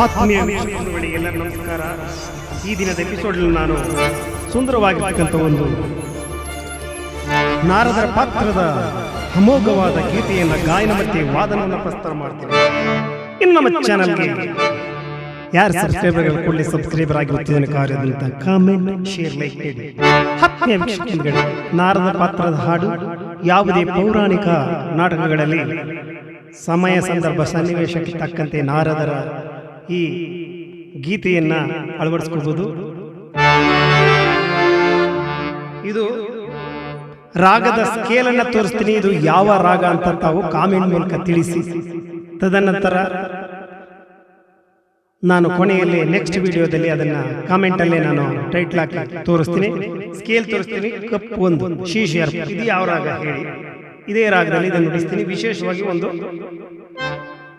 ಆತ್ಮೀಯ ಎಲ್ಲ ನಮಸ್ಕಾರ. ಈ ದಿನದ ಎಪಿಸೋಡ್ ನಾನು ಸುಂದರವಾಗಿರ್ತಕ್ಕಂಥ ಒಂದು ನಾರದರ ಪಾತ್ರದ ಅಮೋಘವಾದ ಗೀತೆಯನ್ನು ಗಾಯನ ಮತ್ತೆ ವಾದನವನ್ನು ಪ್ರಸ್ತಾರ ಮಾಡ್ತೀನಿ. ಇನ್ನು ನಮ್ಮ ಚಾನಲ್ಗೆ ಯಾರು ಸಬ್ಸ್ಕ್ರೈಬರ್ ಕೂಡಲೇ ಸಬ್ಸ್ಕ್ರೈಬರ್ ಆಗಿ ಉತ್ತೇಜನ ಕಾರ್ಯದಂತ ಕಾಮೆಂಟ್ ಶೇರ್ ಲೈಕ್ ಮಾಡಿ ಆತ್ಮೀಯ ವೀಕ್ಷಕರುಗಳೇ, ನಾರದ ಪಾತ್ರದ ಹಾಡು ಯಾವುದೇ ಪೌರಾಣಿಕ ನಾಟಕಗಳಲ್ಲಿ ಸಮಯ, ಸಂದರ್ಭ, ಸನ್ನಿವೇಶಕ್ಕೆ ತಕ್ಕಂತೆ ನಾರದರ ಈ ಗೀತೆಯನ್ನ ಅಳವಡಿಸ್ಕೊಳ್ಬೋದು ಇದು ರಾಗದ ಸ್ಕೇಲ್ ಅನ್ನ ತೋರಿಸ್ತೀನಿ, ಇದು ಯಾವ ರಾಗ ಅಂತ ತಾವು ಕಾಮೆಂಟ್ ಮೂಲಕ ತಿಳಿಸಿ. ತದನಂತರ ನಾನು ಕೊನೆಯಲ್ಲಿ ನೆಕ್ಸ್ಟ್ ವಿಡಿಯೋದಲ್ಲಿ ಅದನ್ನ ಕಾಮೆಂಟ್ ಅಲ್ಲೇ ನಾನು ಟೈಟ್ಲ್ ಹಾಕಿ ತೋರಿಸ್ತೀನಿ. ಸ್ಕೇಲ್ ತೋರಿಸ್ತೀನಿ ಕಪ್ ಒಂದು ಶೀಶಿಯರ್ ಇದು ಯಾವ ರಾಗ ಹೇಳಿ. ಇದೇ ರಾಗದಲ್ಲಿ ಇದನ್ನು ನುಡಿಸ್ತೀನಿ ವಿಶೇಷವಾಗಿ ಒಂದು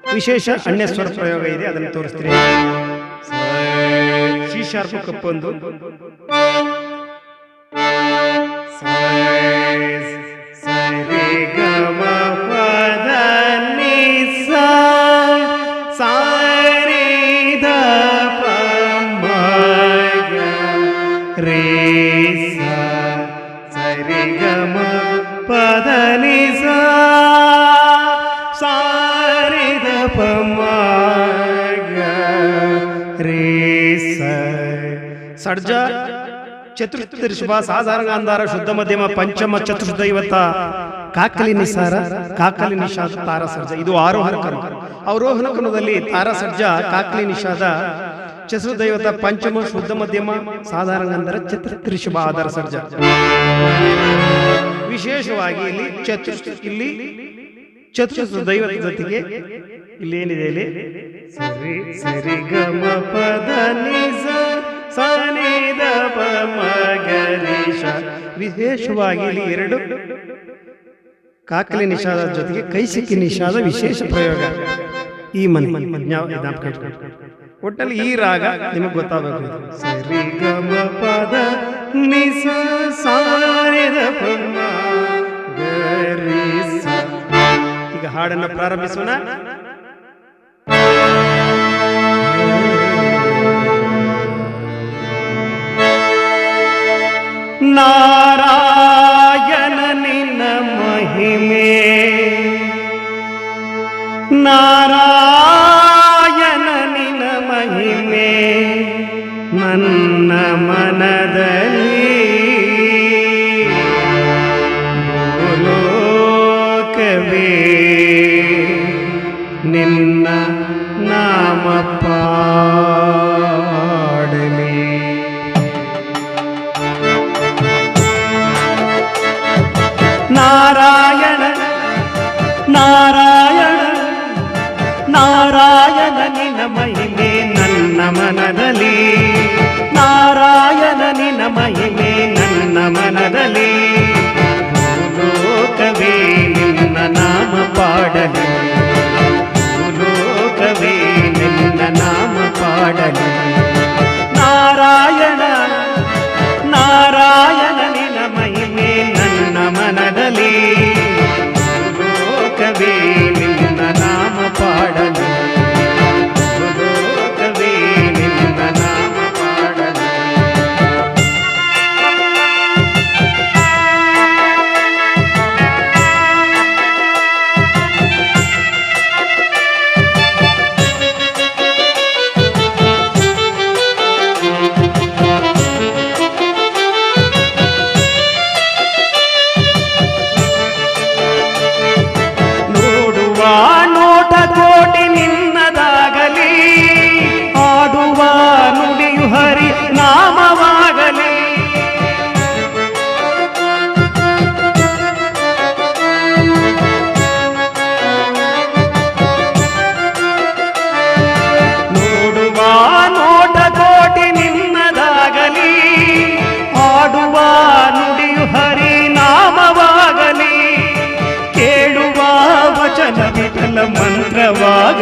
ವಿಶೇಷ ಅನ್ಯಸ್ವರ ಪ್ರಯೋಗ ಇದೆ ಅದನ್ನು ತೋರಿಸ್ತೀನಿ. ಶಿ ಶಾರ್ಪ್ ಕಪ್ಪು ಒಂದು ಸರಿ ಗಮ ಪದ ನಿ ಸಾ ಸಾರಿ ದ ಪ ಸಡ್ಜ ಚತುರ್ಥ ಋಷಭ ಸಾಧಾರಣ ಅಂಧಾರ ಶುದ್ಧ ಮಧ್ಯಮ, ಪಂಚಮ ಚತುರ್ದೈವತ ಕಾಕಲಿ ನಿಸಾರ, ಕಾಕಲಿ ನಿಷಾದ ತಾರ ಸರ್ಜ ಇದು ಆರೋಹಣ ಕ್ರಮ. ಅವರೋಹಣ ಕ್ರಮದಲ್ಲಿ ತಾರ ಸರ್ಜ ಕಾಕಲಿ ನಿಷಾದ ಚತುರ್ದೈವತ ಪಂಚಮ, ಶುದ್ಧ ಮಧ್ಯಮ, ಸಾಧಾರಣ ಗಾಂಧಾರ ಚತುರ್ಥ ಆಧಾರ ಸರ್ಜ. ವಿಶೇಷವಾಗಿ ಇಲ್ಲಿ ಚತುರ್ ಇಲ್ಲಿ ಚತುರ್ಥ ದೈವದ ಜೊತೆಗೆ ಇಲ್ಲಿ ಏನಿದೆ ಇಲ್ಲಿ? ಸರಿ ಸರಿ, ಗಮ ಪದ ನಿಜ. ಸನಿದ ಪ ಮ ಗ ರಿ ಶ. ವಿಶೇಷವಾಗಿ ಇಲ್ಲಿ ಎರಡು ಕಾಕಲಿ ನಿಷಾದ ಜೊತೆಗೆ ಕೈಸಿಕ್ಕಿ ನಿಷಾದ ವಿಶೇಷ ಪ್ರಯೋಗ ಈ ಮನೆ ಜ್ಞಾಪ- ಜ್ಞಾಪಕ. ಒಟ್ಟಲ್ಲಿ ಈ ರಾಗ ನಿಮಗೆ ಗೊತ್ತಾಗಬೇಕು. ಸರಿ ಗಮ ಪದ ನಿಸ ಸಾರಿದ. ಈಗ ಹಾಡನ್ನು ಪ್ರಾರಂಭಿಸೋಣ ನಾರಾಯಣ ನಾರಾಯಣ ನಾರಾಯಣ ನಾರಾಯಣ ನಿನ್ನ ಮಹಿಮೆ ನನ್ನ ಮನದಲ್ಲಿ. ನಾರಾಯಣ ನಿನ್ನ ಮಹಿಮೆ ನನ್ನ ಮನದಲ್ಲಿ.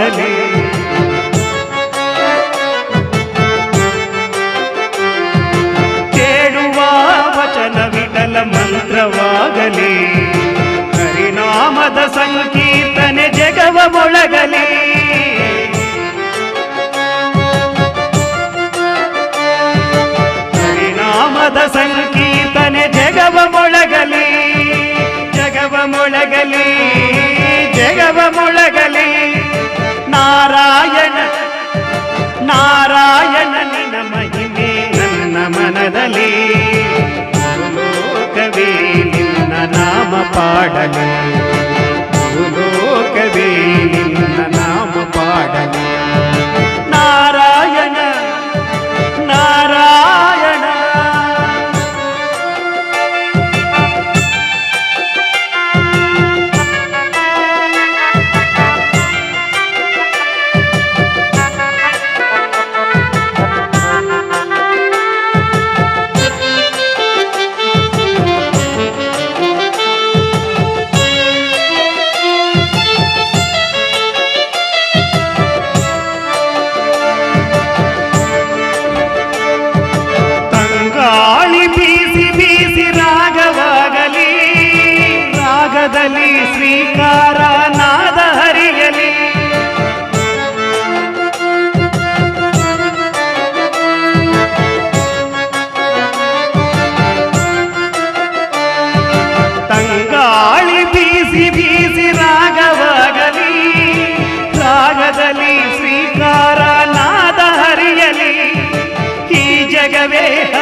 ఆగలే తేడువా వచన విటల మంత్రవాగలే హరినామద సంకీర్తನೆ జగవ ಮೊಳಗಲೇ ಹರಿನಾಮದ ಸಂಕೀರ್ತನೆ ಜಗವ ಮೊಳಗಲಿ ಜಗವ ಮೊಳಗಲಿ ಜಗವ ಮೊಳ Back. Bye.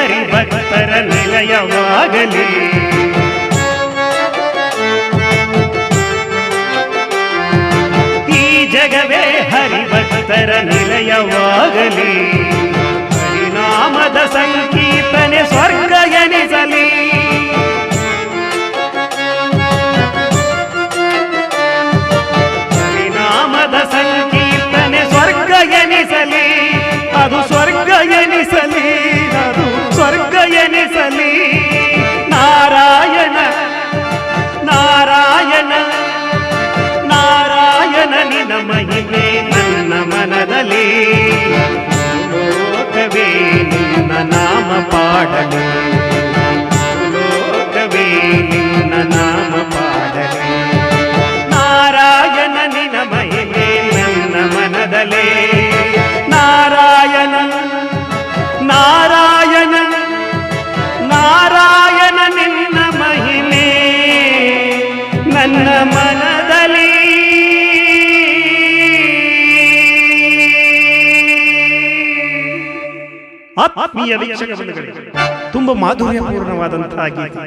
ಹರಿಭಕ್ತರ ನಿಲಯವಾಗಲಿ ಈ ಜಗವೇ ಹರಿಭಕ್ತರ ನಿಲಯವಾಗಲಿ ಹರಿನಾಮದ ಸಂಕೀರ್ತನೆ ಸ್ವರ್ಗ ಎನಿಸಲಿ ಹರಿನಾಮದ ಸಂಕೀರ್ತನೆ ಸ್ವರ್ಗ ಎನಿಸಲಿ ಅದು ಮಾಡಲು ಆತ್ಮೀಯ ವೀಕ್ಷಕ ತುಂಬಾ ಮಾಧುರ್ಯಪೂರ್ಣವಾದಂತಹ ಗೀತೆ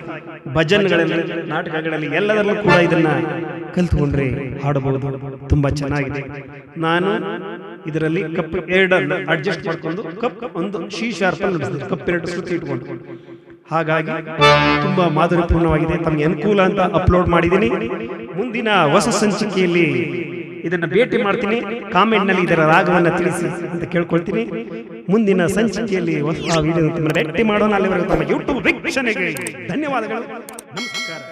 ಭಜನ್ಗಳಲ್ಲಿ ನಾಟಕಗಳಲ್ಲಿ ಎಲ್ಲದರಲ್ಲೂ ಕೂಡ ಇದನ್ನ ಕಲ್ತುಕೊಂಡ್ರೆ ಹಾಡಬಹುದು ತುಂಬಾ ಚೆನ್ನಾಗಿದೆ ನಾನು ಇದರಲ್ಲಿ ಕಪ್ ಎರಡನ್ನು ಅಡ್ಜಸ್ಟ್ ಮಾಡ್ಕೊಂಡು ಕಪ್ ಒಂದು ಶಿ ಶಾರ್ಪ್ ನಡೆಸಿದ್ರು ಕಪ್ ಎರಡು ಸುತ್ತಿ ಇಟ್ಕೊಂಡು ಹಾಗಾಗಿ ತುಂಬಾ ಮಾಧುರ್ಯಪೂರ್ಣವಾಗಿದೆ ತಮಗೆ ಅನುಕೂಲ ಅಂತ ಅಪ್ಲೋಡ್ ಮಾಡಿದ್ದೀನಿ ಮುಂದಿನ ಹೊಸ ಸಂಚಿಕೆಯಲ್ಲಿ ಇದನ್ನ ಭೇಟಿ ಮಾಡ್ತೀನಿ ಕಾಮೆಂಟ್ನಲ್ಲಿ ಇದರ ರಾಗವನ್ನು ತಿಳಿಸಿ ಅಂತ ಕೇಳ್ಕೊಳ್ತೀನಿ ಮುಂದಿನ ಸಂಚಿಕೆಯಲ್ಲಿ ಹೊಸ ವಿಡಿಯೋ ಭೇಟಿ ಮಾಡೋಣ ಅಲ್ಲಿವರೆಗೂ ತಮ್ಮ ಯೂಟ್ಯೂಬ್ ವೀಕ್ಷಣೆಗೆ ಧನ್ಯವಾದಗಳು. ನಮಸ್ಕಾರ.